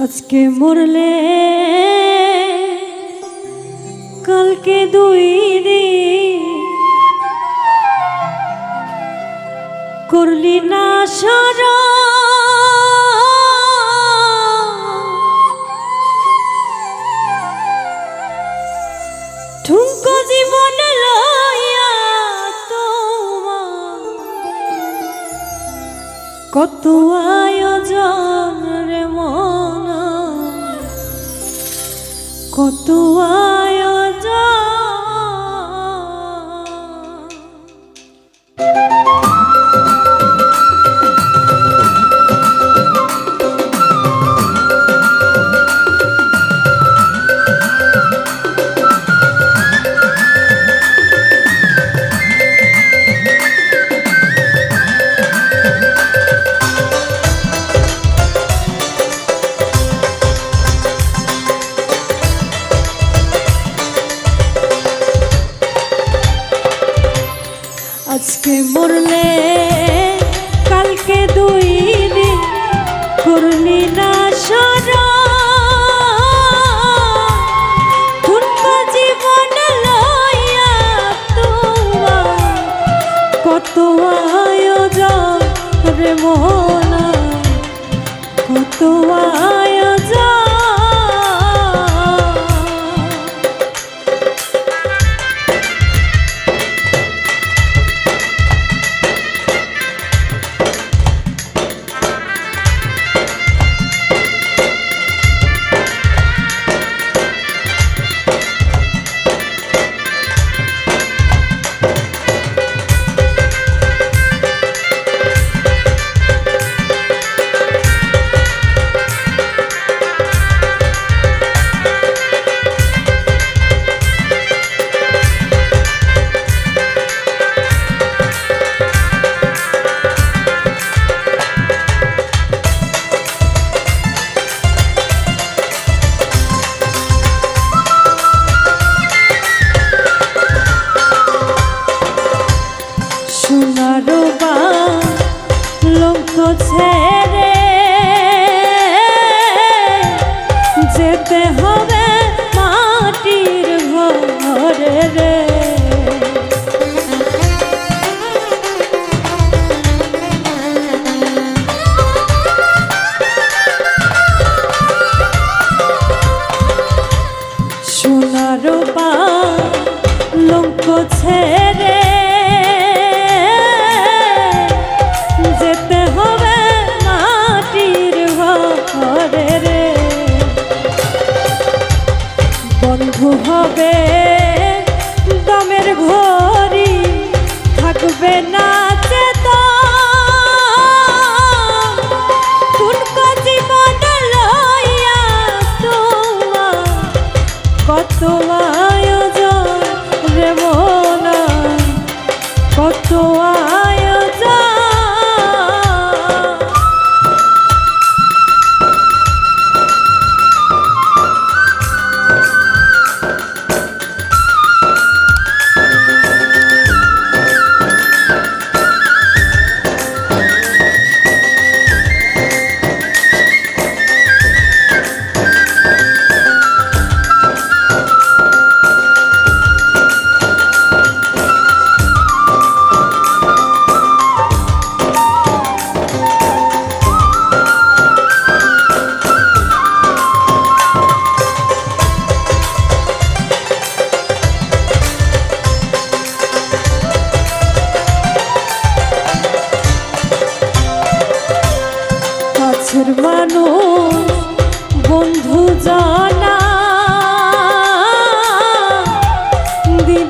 আজকে মরলে কালকে দুই দিন করলি না সারা জীবন লইয়া তোমার কত আয়োজন কত আয়োজন আজকে মরলে লঙ্ক ছেড়ে যেতে হবে মাটির ঘরে রে। সোনারো বা লঙ্ক ছেড়ে কত আয়োজন